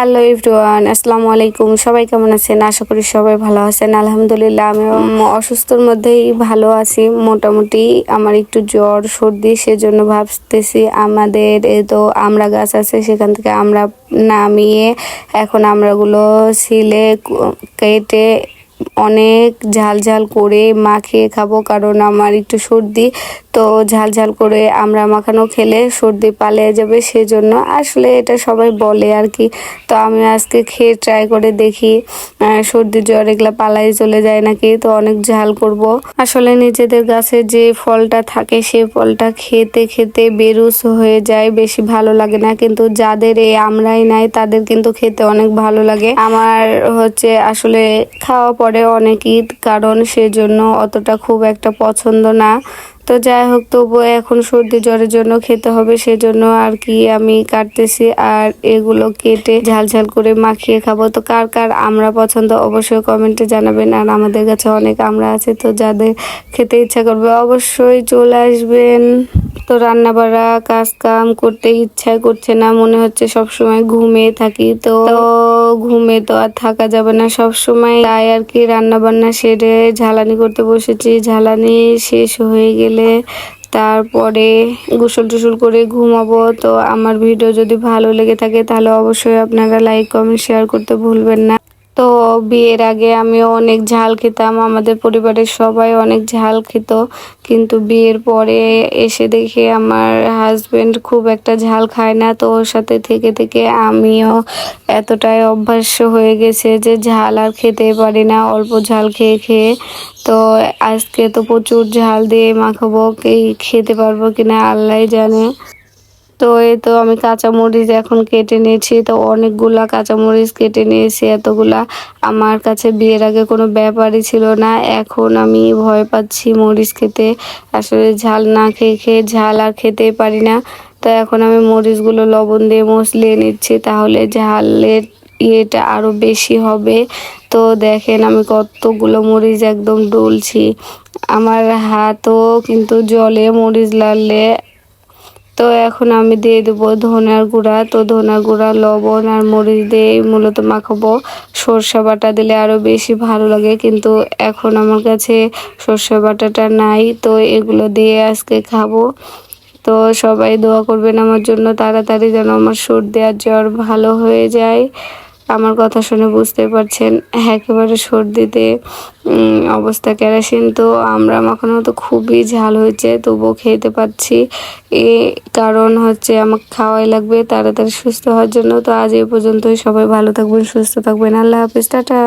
Hello everyone, আসসালামু আলাইকুম। সবাই কেমন আছেন? আশা করি সবাই ভালো আছেন। আলহামদুলিল্লাহ আমি অসুস্থর মধ্যেই ভালো আছি। মোটামুটি আমার একটু জ্বর, সর্দি, সেজন্য ভাবতেছি আমাদের তো আমরা গাছ আছে, সেখান থেকে আমরা নামিয়ে এখন আমরাগুলো সিলে কেটে অনেক ঝাল ঝাল করে মাখিয়ে খাব, কারণ আমার একটু সর্দি। তো ঝাল ঝাল করে আমরা মাখানো খেলে সর্দি পালিয়ে যাবে সেজন্য। আসলে এটা সবাই বলে আর কি। তো আমি আজকে খেয়ে ট্রাই করে দেখি সর্দি জ্বর এগুলো পালাই চলে যায় নাকি। তো অনেক ঝাল করব। আসলে নিজেদের গাছে যে ফলটা থাকে সে ফলটা খেতে খেতে বেরুস হয়ে যায়, বেশি ভালো লাগে না। কিন্তু যাদের এই আমরাই নাই, তাদের কিন্তু খেতে অনেক ভালো লাগে। আমার হচ্ছে আসলে খাওয়া পরে অনেক ঈদ কারণ সেজন্য অতটা খুব একটা পছন্দ না। তো যাই হোক, তবুও এখন সর্দি জ্বরের জন্য খেতে হবে, সেজন্য আর কি আমি কাটতেছি আর এগুলো কেটে ঝাল ঝাল করে মাখিয়ে খাব। তো কার কার আমরা পছন্দ অবশ্যই কমেন্টে জানাবেন আর আমাদের কাছে অনেক আমরা আছে, তো যাদের খেতে ইচ্ছা করবে অবশ্যই চলে আসবেন। তো রান্না বাড়া কাজ কাম করতে ইচ্ছা করছে না, মনে হচ্ছে সব সময় ঘুমিয়ে থাকি তো। ঘুমে তো আর থাকা যাবে না সব সময় তাই আর কি রান্না বান্না সেরে ঝালানি করতে বসেছি। ঝালানি শেষ হয়ে গেলে তারপরে গোসল টুসল করে ঘুমাবো। তো আমার ভিডিও যদি ভালো লেগে থাকে তাহলে অবশ্যই আপনারা লাইক কমেন্ট শেয়ার করতে ভুলবেন না। তো বিয়ের আগে আমিও অনেক ঝাল খেতাম। আমাদের পরিবারের সবাই অনেক ঝাল খেত। কিন্তু বিয়ের পরে এসে দেখে আমার হাজব্যান্ড খুব একটা ঝাল খায় না। তো ওর সাথে থেকে থেকে আমিও এতটাই অভ্যাস হয়ে গেছে যে ঝাল আর খেতে পারি না, অল্প ঝাল খেয়ে খেয়ে। তো আজকে তো প্রচুর ঝাল দিয়ে মাখাবো। খেতে পারব কিনা আল্লাহ জানে। তো এই তো আমি কাঁচামরিচ এখন কেটে নিয়েছি, তো অনেকগুলা কাঁচামরিচ কেটে নিয়েছি, এতগুলা। আমার কাছে বিয়ের আগে কোনো ব্যাপারই ছিল না, এখন আমি ভয় পাচ্ছি মরিচ খেতে। আসলে ঝাল না খেয়ে খেয়ে ঝাল আর খেতেই পারি না। তো এখন আমি মরিচগুলো লবণ দিয়ে মশলিয়ে নিচ্ছি, তাহলে ঝালের ইয়েটা আরও বেশি হবে। তো দেখেন আমি কতগুলো মরিচ একদম ডলছি। আমার হাতও কিন্তু জলে মরিচ লাড়লে তো এখন আমি দিয়ে দেবো ধনার গুঁড়া। তো ধনার গুঁড়া, লবণ আর মরিচ দিয়ে মূলত মাখাবো। সর্ষে বাটা দিলে আরও বেশি ভালো লাগে। কিন্তু এখন আমার কাছে সর্ষে বাটাটা নাই। তো এগুলো দিয়ে আজকে খাব। তো সবাই দোয়া করবেন আমার জন্য। তাড়াতাড়ি যেন আমার সর্দি আর জ্বর ভালো হয়ে যায়। আমার কথা শুনে বুঝতে পারছেন, একেবারে সর্দিতে অবস্থা কেরাসিন। তো আমরা মাখানো তো খুবই ঝাল হয়েছে, তবুও খেতে পাচ্ছি। এ কারণ হচ্ছে আমাকে খাওয়াই লাগবে, তাড়াতাড়ি সুস্থ হওয়ার জন্য। তো আজ এই পর্যন্তই। সবাই ভালো থাকবেন, সুস্থ থাকবেন। আল্লাহ হাফিজ, টাটা।